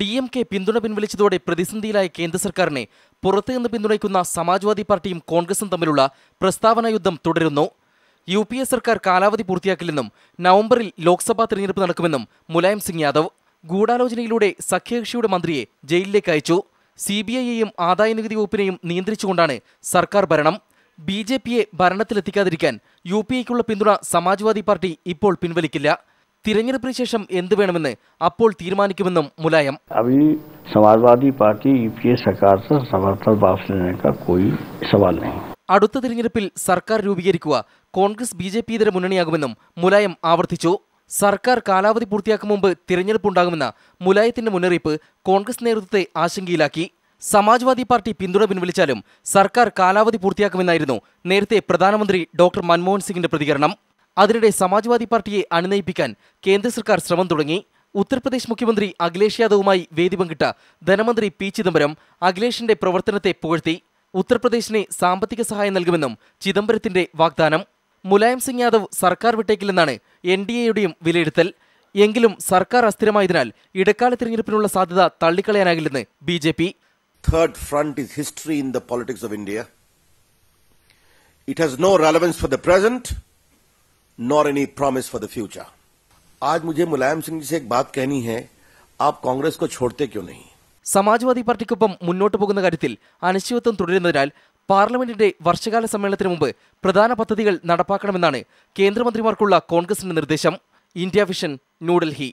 D M K പിന്തുണ പിൻവലിച്ചതോടെ പ്രതിസന്ധിയിലായ കേന്ദ്ര സർക്കാരിനെ പുറത്തുനിന്ന് പിന്തുണയ്ക്കുന്ന സമാജ്വാദി പാർട്ടിയും കോൺഗ്രസും തമ്മിലുള്ള പ്രസ്താവന യുദ്ധം തുടരുന്നു. യു പി എ സർക്കാർ കാലാവധി പൂർത്തിയാക്കില്ലെന്നും നവംബറിൽ ലോക്സഭാ തെരഞ്ഞെടുപ്പ് നടക്കുമെന്നും മുലായം സിംഗ് യാദവ് ഗൂഢാലോചനയിലൂടെ സഖ്യകക്ഷിയുടെ മന്ത്രിയെ ജയിലിലേക്ക് അയച്ചു. സി ബി ഐയെയും ആദായനികുതി വകുപ്പിനെയും നിയന്ത്രിച്ചുകൊണ്ടാണ് സർക്കാർ ഭരണം. ബി ജെ പിയെ ഭരണത്തിലെത്തിക്കാതിരിക്കാൻ യു പി പിന്തുണ സമാജ്വാദി പാർട്ടി ഇപ്പോൾ പിൻവലിക്കില്ല. തിരഞ്ഞെടുപ്പിന് ശേഷം എന്ത് വേണമെന്ന് അപ്പോൾ തീരുമാനിക്കുമെന്നും Mulayam. Samajwadi party U P A സർക്കാർ സമർത്ഥൻ വാപസ് അടുത്ത തിരഞ്ഞെടുപ്പിൽ സർക്കാർ രൂപീകരിക്കുക കോൺഗ്രസ് ബി ജെ പി ഇതര മുന്നണിയാകുമെന്നും മുലായം ആവർത്തിച്ചു. സർക്കാർ കാലാവധി പൂർത്തിയാക്കും മുമ്പ് തിരഞ്ഞെടുപ്പുണ്ടാകുമെന്ന മുലായത്തിന്റെ മുന്നറിയിപ്പ് കോൺഗ്രസ് നേതൃത്വത്തെ ആശങ്കയിലാക്കി. സമാജ്വാദി പാർട്ടി പിന്തുണ പിൻവലിച്ചാലും സർക്കാർ കാലാവധി പൂർത്തിയാക്കുമെന്നായിരുന്നു നേരത്തെ പ്രധാനമന്ത്രി ഡോക്ടർ മൻമോഹൻ സിംഗിന്റെ പ്രതികരണം. അതിനിടെ സമാജ്വാദി പാർട്ടിയെ അണിനയിപ്പിക്കാൻ കേന്ദ്ര സർക്കാർ ശ്രമം തുടങ്ങി. ഉത്തർപ്രദേശ് മുഖ്യമന്ത്രി അഖിലേഷ് യാദവുമായി വേദി പങ്കിട്ട ധനമന്ത്രി പി ചിദംബരം അഖിലേഷിന്റെ പ്രവർത്തനത്തെ പുകഴ്ത്തി. ഉത്തർപ്രദേശിന് സാമ്പത്തിക സഹായം നൽകുമെന്നും ചിദംബരത്തിന്റെ വാഗ്ദാനം. മുലായം സിംഗ് യാദവ് സർക്കാർ വിട്ടേക്കില്ലെന്നാണ് എൻ ഡി എയുടെയും വിലയിരുത്തൽ. എങ്കിലും സർക്കാർ അസ്ഥിരമായതിനാൽ ഇടക്കാല തിരഞ്ഞെടുപ്പിനുള്ള സാധ്യത തള്ളിക്കളയാനാകില്ലെന്ന് B J P. Third front is history in the politics of India. It has no relevance for the present, nor any promise for the future. आज मुझे मुलायम सिंह जी से एक बात कहनी है आप कांग्रेस को छोड़ते क्यों नहीं സമാജ്വാദി പാർട്ടിക്കൊപ്പം മുന്നോട്ടു പോകുന്ന കാര്യത്തിൽ അനിശ്ചിതത്വം തുടരുന്നതിനാൽ പാർലമെന്റിന്റെ വർഷകാല സമ്മേളനത്തിന് മുമ്പ് പ്രധാന പദ്ധതികൾ നടപ്പാക്കണമെന്നാണ് കേന്ദ്രമന്ത്രിമാർക്കുള്ള കോൺഗ്രസിന്റെ നിർദ്ദേശം ഇന്ത്യ വിഷൻ ന്യൂഡൽഹി